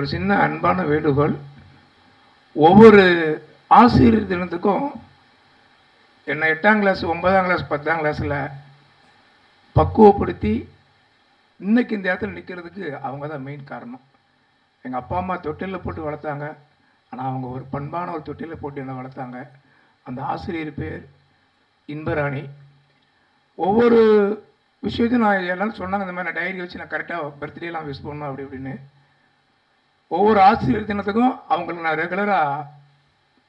ஒரு சின்ன அன்பான வேண்டுகோள். ஒவ்வொரு ஆசிரியர் தினத்துக்கும் என்னை எட்டாம் கிளாஸ் ஒன்பதாம் கிளாஸ் பத்தாம் கிளாஸில் பக்குவப்படுத்தி இன்றைக்கி இந்த இடத்துல நிற்கிறதுக்கு அவங்க தான் மெயின் காரணம். எங்கள் அப்பா அம்மா தொட்டிலில் போட்டு வளர்த்தாங்க. ஆனால் அவங்க ஒரு பண்பான ஒரு தொட்டிலில் போட்டு என்னை வளர்த்தாங்க. அந்த ஆசிரியர் பேர் இன்பராணி. ஒவ்வொரு விஷயத்தையும் நான் எல்லாரும் சொன்னாங்க இந்த மாதிரி நான் டைரி வச்சு நான் கரெக்டாக பர்த்டேலாம் விஷ் பண்ணணும் அப்படி இப்படின்னு. ஒவ்வொரு ஆசிரியர் தினத்துக்கும் அவங்களுக்கு நான் ரெகுலராக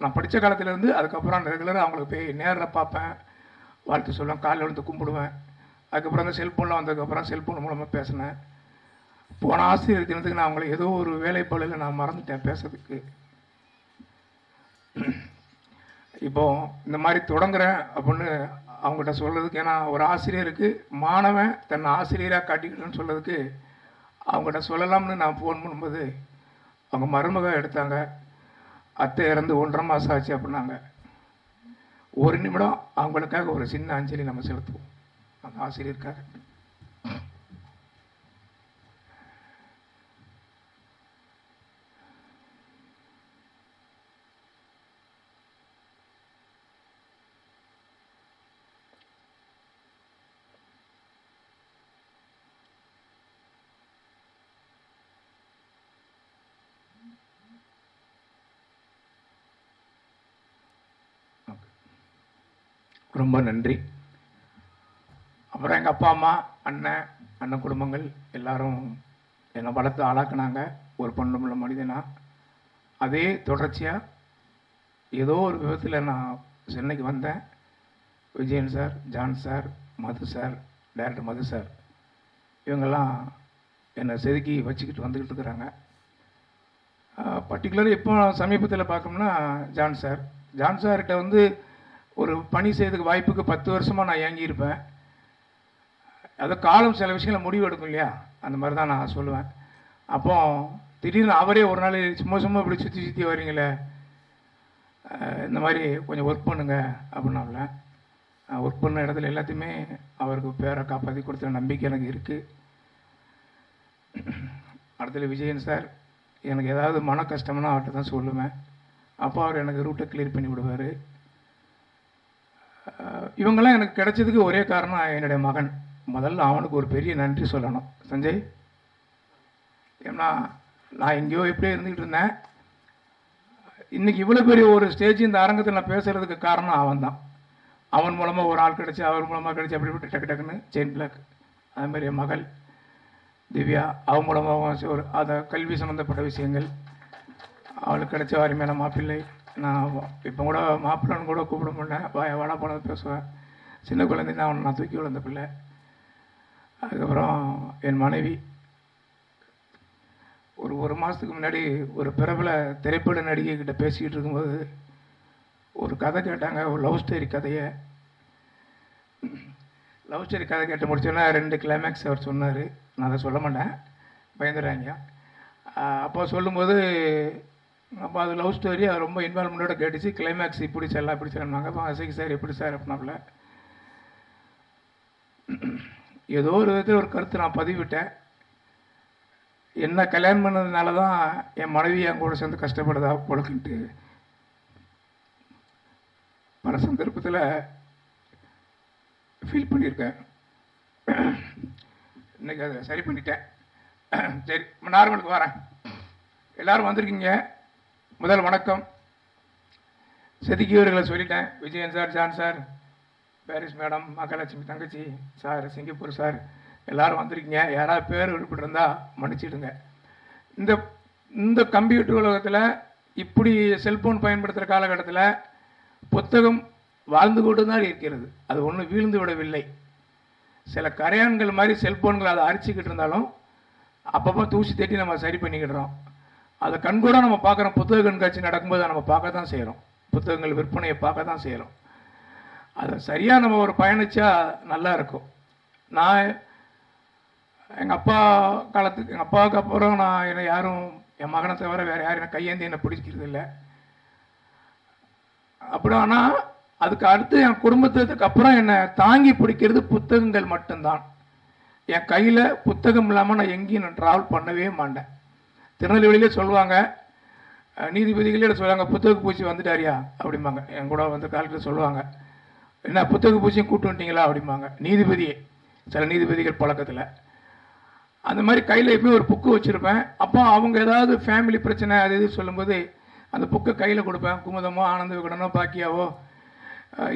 நான் படித்த காலத்துலேருந்து அதுக்கப்புறம் ரெகுலராக அவங்களுக்கு போய் நேரில் பார்ப்பேன். வாழ்த்து சொல்லுவேன் காலையில் வந்து கும்பிடுவேன். அதுக்கப்புறம் அந்த செல்ஃபோனில் வந்ததுக்கப்புறம் செல்ஃபோன் மூலமாக பேசினேன். போன ஆசிரியர் தினத்துக்கு நான் அவங்களை ஏதோ ஒரு வேலைப்பாளையில் நான் மறந்துட்டேன் பேசுறதுக்கு. இப்போ இந்த மாதிரி தொடங்குறேன் அப்படின்னு அவங்ககிட்ட சொல்கிறதுக்கு ஏன்னா ஒரு ஆசிரியருக்கு மாணவன் தன்னை ஆசிரியராக காட்டிக்கணும்னு சொல்கிறதுக்கு அவங்ககிட்ட சொல்லலாம்னு நான் ஃபோன் பண்ணும்போது அவங்க மருமக எடுத்தாங்க. அத்தை இறந்து ஒன்றரை மாதம் ஆச்சு அப்படின்னாங்க. ஒரு நிமிடம் அவங்களுக்காக ஒரு சின்ன அஞ்சலி நம்ம செலுத்துவோம். அந்த ஆசிரியருக்காக ரொம்ப நன்றி. அப்புறம் எங்கள் அப்பா அம்மா அண்ணன் அண்ணன் குடும்பங்கள் எல்லாரும் என்னை வளர்த்து ஆளாக்குனாங்க. ஒரு பொண்ணுமுள்ள மனிதனா. அதே தொடர்ச்சியாக ஏதோ ஒரு விதத்தில் நான் சென்னைக்கு வந்தேன். Vijayan sir John sir Madhu sir director Madhu sir. இவங்கெல்லாம் என்னை செதுக்கி வச்சுக்கிட்டு வந்துக்கிட்டு இருக்கிறாங்க. பர்டிகுலர் இப்போ சமீபத்தில் பார்க்கணும்னா ஜான் சார். ஜான் சார்கிட்ட வந்து ஒரு பணி செய்யறதுக்கு வாய்ப்புக்கு பத்து வருஷமாக நான் இயங்கியிருப்பேன் அதை காலம் சில விஷயங்களை முடிவு எடுக்கும் இல்லையா? அந்த மாதிரி தான் நான் சொல்லுவேன். அப்போ திடீர்னு அவரே ஒரு நாள் சும்மா சும்மா இப்படி சுற்றி சுற்றி வரீங்களே இந்த மாதிரி கொஞ்சம் ஒர்க் பண்ணுங்க அப்படின்னால ஒர்க் பண்ண இடத்துல எல்லாத்தையுமே அவருக்கு பேரை காப்பாற்றி கொடுத்த நம்பிக்கை எனக்கு இருக்குது அடுத்தது விஜயன் சார் எனக்கு ஏதாவது மன கஷ்டம்னா அவர்கிட்ட தான் சொல்லுவேன். அப்போ அவர் எனக்கு ரூட்டை கிளியர் பண்ணி விடுவார். இவங்கெல்லாம் எனக்கு கிடைச்சதுக்கு ஒரே காரணம் என்னுடைய மகன். முதல்ல அவனுக்கு ஒரு பெரிய நன்றி சொல்லணும். சஞ்சய் ஏன்னா நான் எங்கேயோ எப்படியோ இருந்துக்கிட்டு இருந்தேன். இன்னைக்கு இவ்வளோ பெரிய ஒரு ஸ்டேஜ் இந்த அரங்கத்தில் நான் பேசுகிறதுக்கு காரணம் அவன் தான் அவன் மூலமாக ஒரு ஆள் கிடச்சி அவன் மூலமாக கிடச்சி அப்படி இப்படி டக்கு டக்குன்னு செயின் பிளாக் அதுமாதிரி என் மகள் திவ்யா அவன் மூலமாக ஒரு அதை கல்வி சம்மந்தப்பட்ட விஷயங்கள். அவளுக்கு கிடைச்ச மேலே மாப்பிள்ளை. நான் இப்போ கூட மாப்பிள்ளைன்னு கூட கூப்பிட முடியல வாய வாடா போனது பேசுவேன் சின்ன குழந்தை தான் அவனை நான் தூக்கி வளர்ந்த பிள்ளை. அதுக்கப்புறம் என் மனைவி. ஒரு ஒரு மாதத்துக்கு முன்னாடி ஒரு பிரபல திரைப்பட நடிகை கிட்ட பேசிக்கிட்டு இருக்கும்போது ஒரு கதை கேட்டாங்க ஒரு லவ் ஸ்டோரி கதையை. லவ் ஸ்டோரி கதை கேட்டு முடிச்சோன்னா ரெண்டு கிளைமேக்ஸ் அவர் சொன்னார். நான் அதை சொல்ல மாட்டேன். பயந்துடுறாங்க அப்போ சொல்லும்போது அப்போ அது லவ் ஸ்டோரி அது ரொம்ப இன்வால்மெண்ட்டோட கேட்டுச்சு. கிளைமேக்ஸ் இப்படி செல்லாம் இப்படி செல்லாங்க அப்போ அசைக்கு சார் எப்படி சார் அப்படின்னாப்புல ஏதோ ஒரு விதத்தில் ஒரு கருத்து நான் பதிவிட்டேன். என்ன கல்யாணம் பண்ணதுனால தான் என் மனைவி என் கூட சேர்ந்து கஷ்டப்படுதா பொழுக்குன்ட்டு பல சந்தர்ப்பத்தில் ஃபீல் பண்ணியிருக்கேன். இன்னைக்கு அதை சரி பண்ணிட்டேன். சரி நார்மலுக்கு வரேன். எல்லாரும் வந்திருக்கீங்க. முதல் வணக்கம். செதுக்கியவர்களை சொல்லிட்டேன். Vijayan sir John sir Paris madam Mahalakshmi தங்கச்சி சார் சிங்கப்பூர் சார் எல்லாரும் வந்திருக்கீங்க. யாராவது பேர் உருப்பிட்டு மன்னிச்சிடுங்க. இந்த இந்த கம்ப்யூட்டர் உலகத்தில் இப்படி செல்ஃபோன் பயன்படுத்துகிற காலகட்டத்தில் புத்தகம் வாழ்ந்து கொண்டு தான் இருக்கிறது. அது ஒன்றும் வீழ்ந்து விடவில்லை. சில கரையான்கள் மாதிரி செல்ஃபோன்களை அதை அரிச்சிக்கிட்டு இருந்தாலும் அப்பப்போ தூசி தட்டி நம்ம சரி பண்ணிக்கிடுறோம். அதை கண்கூட நம்ம பார்க்குறோம். புத்தக கண்காட்சி நடக்கும்போது நம்ம பார்க்க தான் செய்கிறோம் புத்தகங்கள் விற்பனையை பார்க்க தான் செய்கிறோம் அதை சரியாக நம்ம ஒரு பயணிச்சா நல்லா இருக்கும். நான் எங்கள் அப்பா காலத்துக்கு எங்கள் அப்பாவுக்கு அப்புறம் நான் என்னை யாரும் என் மகனை தவிர வேறு யாரும் என்னை கையேந்தி என்னை பிடிக்கிறது இல்லை. அப்படி ஆனால் அதுக்கு அடுத்து என் குடும்பத்துக்கு அப்புறம் என்னை தாங்கி பிடிக்கிறது புத்தகங்கள் மட்டும்தான். என் கையில் புத்தகம் இல்லாமல் நான் எங்கேயும் நான் ட்ராவல் பண்ணவே மாட்டேன். திருநெல்வேலியிலே சொல்லுவாங்க நீதிபதிகளே சொல்லுவாங்க புத்தக பூச்சி வந்துட்டாரியா? அப்படிம்பாங்க. என் கூட வந்து காலத்தில் சொல்லுவாங்க. என்ன புத்தக பூச்சியும் கூட்டு வந்துட்டீங்களா? அப்படிம்பாங்க. நீதிபதியே சில நீதிபதிகள் பழக்கத்தில். அந்த மாதிரி கையில் எப்பயும் ஒரு புக்கு வச்சுருப்பேன். அப்போ அவங்க ஏதாவது ஃபேமிலி பிரச்சனை அது இது சொல்லும்போது அந்த புக்கை கையில் கொடுப்பேன். குமுதமோ ஆனந்த விகடனோ பாக்கியாவோ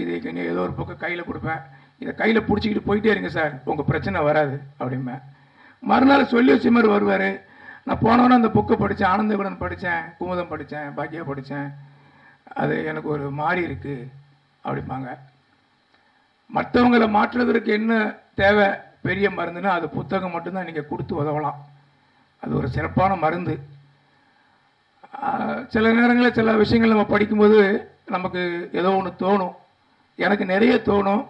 இது ஏதோ ஒரு புக்கை கையில் கொடுப்பேன். இதை கையில் பிடிச்சிக்கிட்டு போயிட்டே இருங்க சார் உங்கள் பிரச்சனை வராது அப்படிம்பேன். மறுநாள் சொல்லி வச்ச மாதிரி வருவார். நான் போனவொடனே அந்த புக்கை படித்தேன் ஆனந்த படித்தேன் குமுதம் படித்தேன் பாக்கியா படித்தேன். அது எனக்கு ஒரு மாறி இருக்குது அப்படிம்பாங்க. மற்றவங்களை மாற்றுவதற்கு என்ன தேவை? பெரிய மருந்துன்னா அது புத்தகம் மட்டும்தான் நீங்கள் கொடுத்து உதவலாம். அது ஒரு சிறப்பான மருந்து. சில நேரங்களில் சில விஷயங்கள் நம்ம படிக்கும்போது நமக்கு ஏதோ ஒன்று தோணும். எனக்கு நிறைய தோணும்.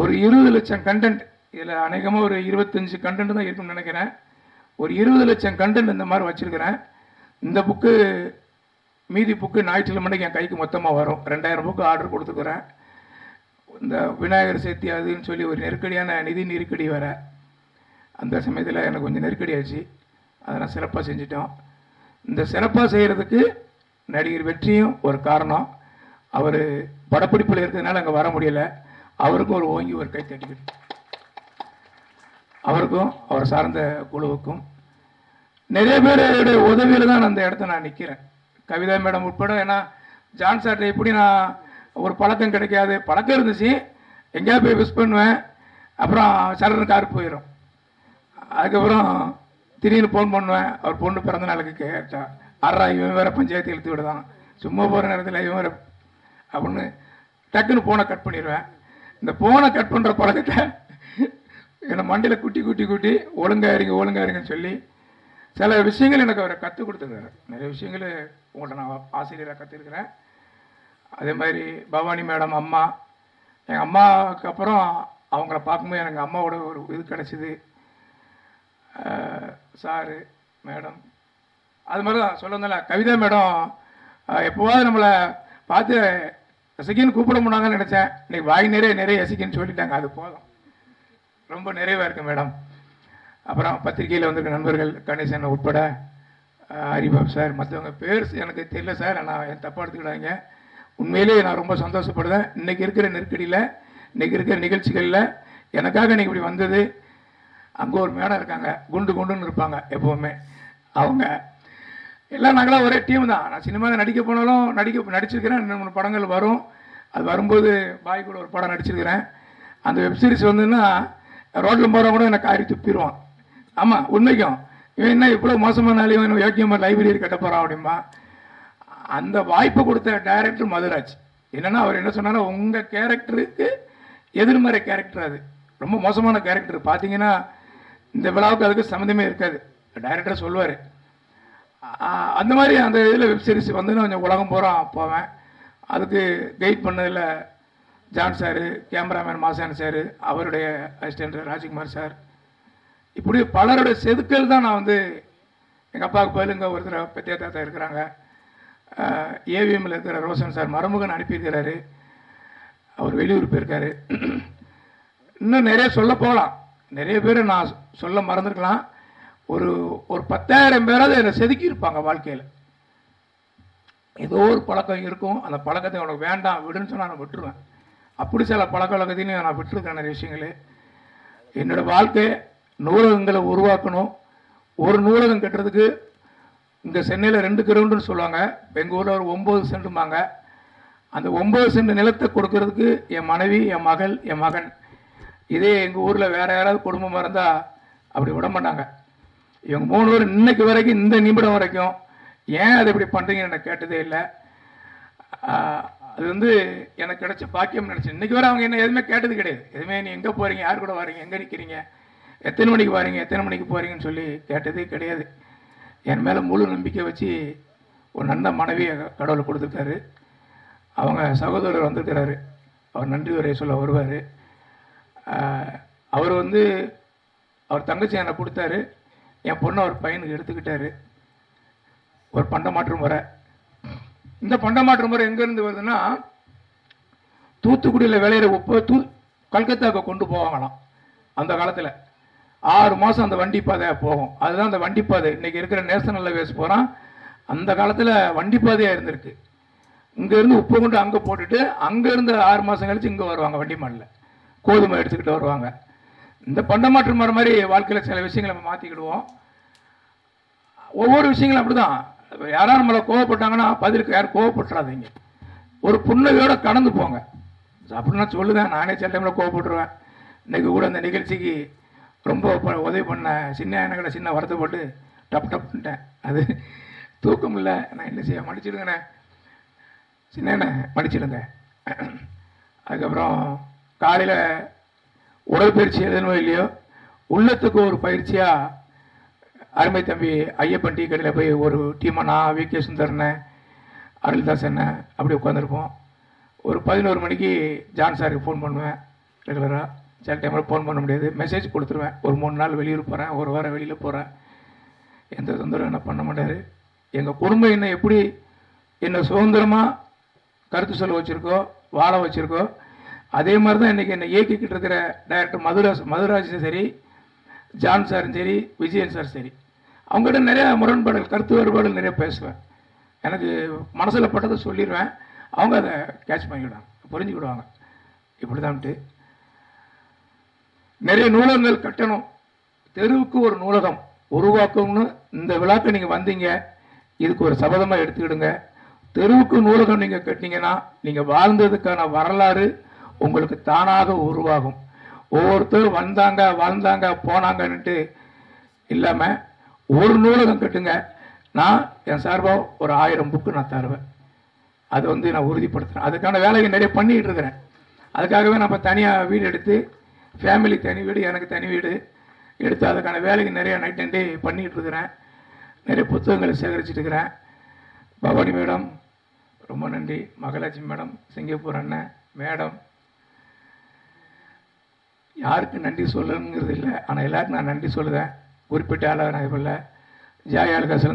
ஒரு இருபது லட்சம் கண்டென்ட் இதில் அநேகமாக ஒரு இருபத்தஞ்சு கண்டென்ட் தான் இருக்குன்னு நினைக்கிறேன். ஒரு இருபது லட்சம் கண்டென்ட் இந்த மாதிரி வச்சுருக்கிறேன். இந்த புக்கு மீதி புக்கு ஞாயிற்றுக்கிழமைக்கு என் கைக்கு மொத்தமாக வரும். ரெண்டாயிரம் புக்கு ஆர்டர் கொடுத்துருக்குறேன். இந்த விநாயகர் சதுர்த்தி அதுன்னு சொல்லி ஒரு நெருக்கடியான நிதி நெருக்கடி வர அந்த சமயத்தில் எனக்கு கொஞ்சம் நெருக்கடி ஆச்சு. அதை நான் சிறப்பாக செஞ்சிட்டோம். இந்த சிறப்பாக செய்கிறதுக்கு நடிகர் வெற்றியும் ஒரு காரணம். அவர் படப்பிடிப்பில் இருக்கிறதுனால அங்கே வர முடியல. அவருக்கும் ஒரு ஓங்கி ஒரு கை தட்டிக்கிட்டு. அவருக்கும் அவர் சார்ந்த குழுவுக்கும். நிறைய பேருடைய உதவியில் தான் நான் அந்த இடத்த நான் நிற்கிறேன் கவிதா மேடம் உட்பட ஏன்னா ஜான் சார்ட்ட எப்படி நான் ஒரு பழக்கம் கிடைக்காது. பழக்கம் இருந்துச்சு. எங்கேயா போய் விஷ் பண்ணுவேன். அப்புறம் சரண் கார் போயிடும் அதுக்கப்புறம் திடீர்னு ஃபோன் பண்ணுவேன். அவர் பொண்ணு பிறந்த நாளுக்கு கேட்டா அறா இவன் வேற பஞ்சாயத்து இழுத்து விடுதான். சும்மா போகிற நேரத்தில் இவன் வேற அப்படின்னு டக்குன்னு ஃபோனை கட் பண்ணிடுவேன் இந்த ஃபோனை கட் பண்ணுற பழக்கத்தை என்னை மண்டையில் குட்டி குட்டி குட்டி ஒழுங்கா இருங்க ஒழுங்கா இருங்கன்னு சொல்லி சில விஷயங்கள் எனக்கு அவரை கற்றுக் கொடுத்துருக்காரு நிறைய விஷயங்கள் உங்கள்கிட்ட நான் ஆசிரியராக கற்றுருக்குறேன் அதே மாதிரி பவானி மேடம் அம்மா எங்கள் அம்மாவுக்கு அப்புறம் அவங்கள பார்க்கும்போது எனக்கு அம்மாவோட ஒரு இது கிடச்சிது. சாரு மேடம் அது மாதிரி தான் சொல்லணும்ல கவிதா மேடம் எப்போவாவது நம்மளை பார்த்து ரசிகன்னு கூப்பிட முடியாங்கன்னு நினச்சேன். இன்றைக்கி வாய் நிறைய நிறைய ரசிகன்னு சொல்லிட்டாங்க. அது போதும். ரொம்ப நிறைவாக இருக்கு மேடம். அப்புறம் பத்திரிகையில் வந்திருக்க நண்பர்கள் கணேசன் உட்பட ஹரிபாப் சார் மற்றவங்க பேர் எனக்கு தெரியல சார். நான் என் தப்பாக எடுத்துக்கிடாங்க உண்மையிலேயே நான் ரொம்ப சந்தோஷப்படுறேன். இன்னைக்கு இருக்கிற நெருக்கடியில் இன்றைக்கி இருக்கிற நிகழ்ச்சிகளில் எனக்காக இன்னைக்கு இப்படி வந்தது. அங்கே ஒரு மேடம் இருக்காங்க. குண்டு குண்டுன்னு இருப்பாங்க எப்போவுமே. அவங்க எல்லாம் நாங்களாம் ஒரே டீம் தான். நான் சினிமாவில் நடிக்க போனாலும் நடிக்க நடிச்சிருக்கிறேன். ரெண்டு மூணு படங்கள் வரும். அது வரும்போது பாய் கூட ஒரு படம் நடிச்சிருக்கிறேன். அந்த வெப்சீரிஸ் வந்துன்னா ரோட்டில் போகிறவங்க கூட எனக்கு காரி துப்பிடுவான். ஆமாம் உண்மைக்கும். இவன் என்ன இவ்வளோ மோசமான ஆளு, இவன் யோக்கியமாக லைப்ரரி கட்ட போகிறான் அப்படிமா அந்த வாய்ப்பை கொடுத்த டைரக்டர் மதுராஜ். என்னன்னா அவர் என்ன சொன்னாரோ உங்கள் கேரக்டருக்கு எதிர்மறை கேரக்டர் அது. ரொம்ப மோசமான கேரக்டர் பார்த்தீங்கன்னா இந்த விழாவுக்கு அதுக்கு சம்மந்தமே இருக்காது. டைரக்டர் சொல்லுவார். அந்த மாதிரி அந்த இதில் வெப்சீரிஸ் வந்து நான் கொஞ்சம் உலகம் போகிறான் போவேன். அதுக்கு கைட் பண்ணதில் John sir cameraman Masaan sir அவருடைய அசிஸ்டன்ட் ராஜ்குமார் சார். இப்படி பலருடைய செதுக்கல் தான் நான் வந்து எங்கள் அப்பாவுக்கு பதில் இங்கே ஒருத்தர் பெத்திய தாத்தா இருக்கிறாங்க. ஏவிஎம்மில் இருக்கிற ரோஷன் சார் மருமகன் அனுப்பியிருக்கிறாரு. அவர் வெளியூர் போயிருக்காரு. இன்னும் நிறைய சொல்ல போகலாம். நிறைய பேர் நான் சொல்ல மறந்துருக்கலாம். ஒரு ஒரு பத்தாயிரம் பேராவது என்னை செதுக்கியிருப்பாங்க வாழ்க்கையில். ஏதோ ஒரு பழக்கம் இருக்கும். அந்த பழக்கத்தை உனக்கு வேண்டாம் விடுன்னு சொன்னால் நான் விட்டுருவேன். அப்படி சில பழக்க வழக்கத்தையும் நான் விட்டுருக்கேன் நிறைய விஷயங்களே. என்னோடய வாழ்க்கை நூலகங்களை உருவாக்கணும். ஒரு நூலகம் கட்டுறதுக்கு இங்கே சென்னையில் ரெண்டு கிரவுண்டுன்னு சொல்லுவாங்க. எங்கள் ஊரில் ஒரு ஒம்பது சென்ட்டுமாங்க அந்த ஒம்பது சென்ட் நிலத்தை கொடுக்கறதுக்கு என் மனைவி என் மகள் என் மகன். இதே எங்கள் ஊரில் வேறு யாராவது குடும்பமாக இருந்தால் அப்படி விட மாட்டாங்க. இவங்க மூணு பேர் இன்னைக்கு வரைக்கும் இந்த நிமிடம் வரைக்கும் ஏன் அதை இப்படி பண்ணுறீங்கன்னு எனக்கு கேட்டதே இல்லை. அது வந்து எனக்கு கிடைச்ச பாக்கியம் நினச்சேன். இன்றைக்கி வரை அவங்க என்ன எதுவுமே கேட்டது கிடையாது. எதுவுமே நீ எங்கே போகிறீங்க யார் கூட வரீங்க எங்கே நிற்கிறீங்க எத்தனை மணிக்கு வரீங்க எத்தனை மணிக்கு போகிறீங்கன்னு சொல்லி கேட்டதே கிடையாது. என் மேலே முழு நம்பிக்கை வச்சு ஒரு நல்ல மனைவியை கடவுள் கொடுத்துருக்காரு. அவங்க சகோதரர் வந்திருக்கிறாரு. அவர் நன்றி உரை சொல்ல வருவார். அவர் வந்து அவர் தங்கச்சி என்னை கொடுத்தாரு. என் பொண்ணை அவர் பையனுக்கு எடுத்துக்கிட்டாரு. ஒரு பண்டமாற்றம் முறை இந்த பண்டமாற்று முறை எங்கேருந்து வருதுன்னா தூத்துக்குடியில் விளையிற உப்பை தூ கல்கத்தாவுக்கு கொண்டு போவாங்களாம். அந்த காலத்தில். ஆறு மாதம் அந்த வண்டி போகும். அதுதான் அந்த வண்டி பாதை இருக்கிற நேஷனல் ஹைவேஸ் போகிறான் அந்த காலத்தில் வண்டி பாதையாக இருந்திருக்கு. இங்கேருந்து உப்பு கொண்டு அங்கே போட்டுட்டு அங்கேருந்து ஆறு மாதம் கழித்து இங்கே வருவாங்க வண்டி மாடலில் கோதுமை எடுத்துக்கிட்டு வருவாங்க. இந்த பண்டமாற்று மரம் மாதிரி வாழ்க்கையில் சில விஷயங்களை நம்ம மாற்றிக்கிடுவோம் ஒவ்வொரு விஷயங்களும் அப்படிதான். யாராவது நம்மளை கோவப்பட்டாங்கன்னா பதிலுக்கு யாரும் கோவப்பட்டுறாதீங்க. ஒரு புன்னகையோட கடந்து போங்க. அப்படின்னா சொல்லுதேன் நானே சில டைமில் கோவப்பட்டுருவேன். இன்னைக்கு கூட அந்த நிகழ்ச்சிக்கு ரொம்ப உதவி பண்ண சின்ன எனக்கு சின்ன வருத்தப்பட்டு டப் டப்ன்ட்டேன் அது தூக்கம் இல்லை. நான் என்ன செய்ய மன்னிச்சிடுங்கண்ணே. சின்ன மன்னிச்சிடுங்க. அதுக்கப்புறம் காலையில் உடற்பயிற்சி எதுனோ இல்லையோ உள்ளத்துக்கு ஒரு பயிற்சியாக அருமை தம்பி ஐயப்பன் டீ கடையில் போய் ஒரு டீமாக நான் வி. கே. சுந்தரனை அருள்தாஸ் என்ன அப்படி உட்காந்துருப்போம் ஒரு பதினோரு மணிக்கு ஜான் சாருக்கு ஃபோன் பண்ணுவேன் ரெகுலராக சில டைமில் ஃபோன் பண்ண முடியாது. மெசேஜ் கொடுத்துருவேன். ஒரு மூணு நாள் வெளியூர் போகிறேன் ஒரு வாரம் வெளியில் போகிறேன் எந்த தொந்தரவும் என்ன பண்ண மாட்டார். எங்கள் குடும்பம் என்ன எப்படி என்னை சுதந்திரமாக கருத்து சொல்ல வச்சுருக்கோ வாழ வச்சுருக்கோ அதே மாதிரி தான் இன்றைக்கி என்னை இயக்கிக்கிட்டு இருக்கிற டைரக்டர் மதுராஜ் மதுராஜும் சரி ஜான் சாரும் சரி விஜயன் சார் சரி. அவங்ககிட்ட நிறைய முரண்பாடுகள் கருத்து வேறுபாடுகள் நிறைய பேசுவேன். எனக்கு மனசில் பட்டதை சொல்லிடுவேன் அவங்க அதை கேட்ச் பண்ணிக்கிடுவாங்க புரிஞ்சுக்கிடுவாங்க. இப்படி தான்ட்டு நிறைய நூலகங்கள் கட்டணும். தெருவுக்கு ஒரு நூலகம் உருவாக்கணும்னு இந்த விழாக்கு நீங்கள் வந்தீங்க. இதுக்கு ஒரு சபதமாக எடுத்துக்கிடுங்க. தெருவுக்கு நூலகம் நீங்கள் கட்டினீங்கன்னா நீங்கள் வாழ்ந்ததுக்கான வரலாறு உங்களுக்கு தானாக உருவாகும். ஒவ்வொருத்தரும் வந்தாங்க வாழ்ந்தாங்க போனாங்கன்ட்டு இல்லாமல் ஒரு நூலகம் கட்டுங்க. நான் என் சார்பாக ஒரு ஆயிரம் புக்கு நான் தருவேன். அதை வந்து நான் உறுதிப்படுத்துகிறேன் அதுக்கான வேலையை நிறைய பண்ணிகிட்டு இருக்கிறேன். அதுக்காகவே நம்ம தனியாக வீடு எடுத்து ஃபேமிலி தனி வீடு எனக்கு தனி வீடு எடுத்து அதுக்கான வேலைக்கு நிறைய நைட் அண்ட் டே பண்ணிகிட்டு இருக்கிறேன். நிறைய புத்தகங்களை சேகரிச்சுட்டு இருக்கிறேன். பவானி மேடம் ரொம்ப நன்றி. மகாலட்சுமி மேடம் சிங்கப்பூர் அண்ணன் மேடம். யாருக்கு நன்றி சொல்லணுங்கிறது இல்லை. ஆனால் எல்லாருக்கும் நான் நன்றி சொல்லுவேன் குறிப்பிட்ட ஆளாக நான் இப்போ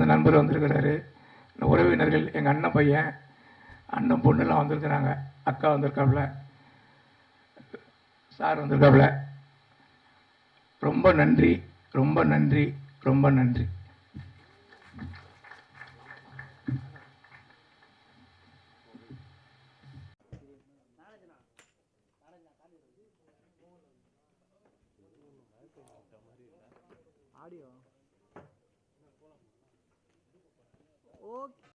நண்பர் வந்திருக்கிறாரு. உறவினர்கள் எங்கள் அண்ணன் பையன் அண்ணன் பொண்ணுலாம் வந்திருக்கிறாங்க. அக்கா வந்திருக்காப்புல. சார் வந்திருக்காப்புல. ரொம்ப நன்றி ரொம்ப நன்றி ரொம்ப நன்றி. ஆடியோ. ஓகே.